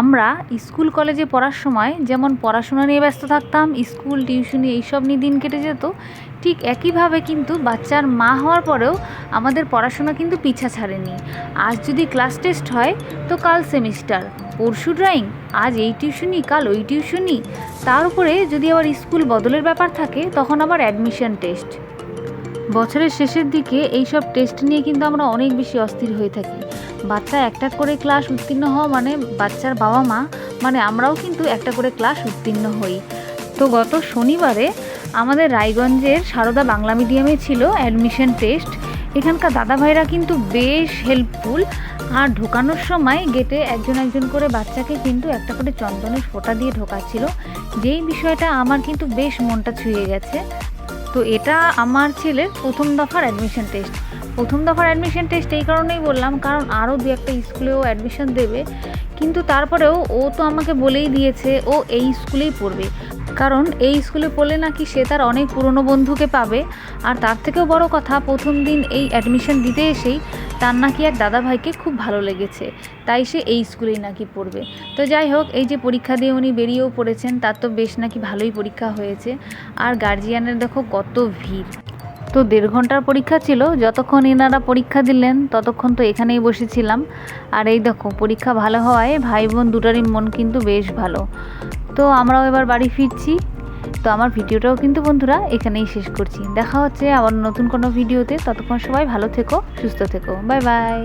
আমরা স্কুল কলেজে পড়ার সময় যেমন পড়াশোনা নিয়ে ব্যস্ত থাকতাম, স্কুল, টিউশনি এইসব নিয়ে দিন কেটে যেত, ঠিক একইভাবে কিন্তু বাচ্চার মা হওয়ার পরেও আমাদের পড়াশোনা কিন্তু পিছা ছাড়েনি। আজ যদি ক্লাস টেস্ট হয়, তো কাল সেমিস্টার, পরশু ড্রয়িং, আজ এই টিউশনি, কাল ওই টিউশনি। তার উপরে যদি আবার স্কুল বদলের ব্যাপার থাকে, তখন আবার অ্যাডমিশন টেস্ট। বছরের শেষের দিকে এই সব টেস্ট নিয়ে কিন্তু আমরা অনেক বেশি অস্থির হয়ে থাকি। বাচ্চা একটা করে ক্লাস উত্তীর্ণ হওয়া মানে বাচ্চার বাবা মা মানে আমরাও কিন্তু একটা করে ক্লাস উত্তীর্ণ হই। তো গত শনিবারে আমাদের রায়গঞ্জের সারদা বাংলা মিডিয়ামে ছিল অ্যাডমিশন টেস্ট এখানকার দাদা ভাইরা কিন্তু বেশ হেল্পফুল আর ঢোকানোর সময় গেটে একজন একজন করে বাচ্চাকে কিন্তু একটা করে চন্দনের ফোঁটা দিয়ে ঢোকাচ্ছিল। যেই বিষয়টা আমার কিন্তু বেশ মনটা ছুঁয়ে গেছে। তো এটা আমার ছেলের প্রথম দফার অ্যাডমিশন টেস্ট প্রথম দফার অ্যাডমিশন টেস্ট এই কারণেই বললাম, কারণ আরও দু একটা স্কুলেও অ্যাডমিশন দেবে। কিন্তু তারপরেও ও তো আমাকে বলেই দিয়েছে, ও এই স্কুলেই পড়বে। কারণ এই স্কুলে পড়লে নাকি সে তার অনেক পুরনো বন্ধুকে পাবে। আর তার থেকেও বড় কথা, প্রথম দিন এই অ্যাডমিশন দিতে এসেই তার নাকি এক দাদা ভাইকে খুব ভালো লেগেছে, তাই সে এই স্কুলেই নাকি পড়বে। তো যাই হোক, এই যে পরীক্ষা দিয়ে উনি বেরিয়েও পড়েছেন, তার তো বেশ নাকি ভালোই পরীক্ষা হয়েছে। আর গার্জিয়ানের দেখো কত ভিড়। তো দেড় ঘণ্টার পরীক্ষা ছিল, যতক্ষণ এনারা পরীক্ষা দিলেন, ততক্ষণ তো এখানেই বসেছিলাম। আর এই দেখো, পরীক্ষা ভালো হওয়ায় ভাই বোন দুটারই মন কিন্তু বেশ ভালো। তো আমরাও এবার বাড়ি ফিরছি। তো আমার ভিডিওটাও কিন্তু বন্ধুরা এখানেই শেষ করছি। দেখা হচ্ছে আবার নতুন কোনো ভিডিওতে। ততক্ষণ সবাই ভালো থেকো, সুস্থ থেকো। Bye bye.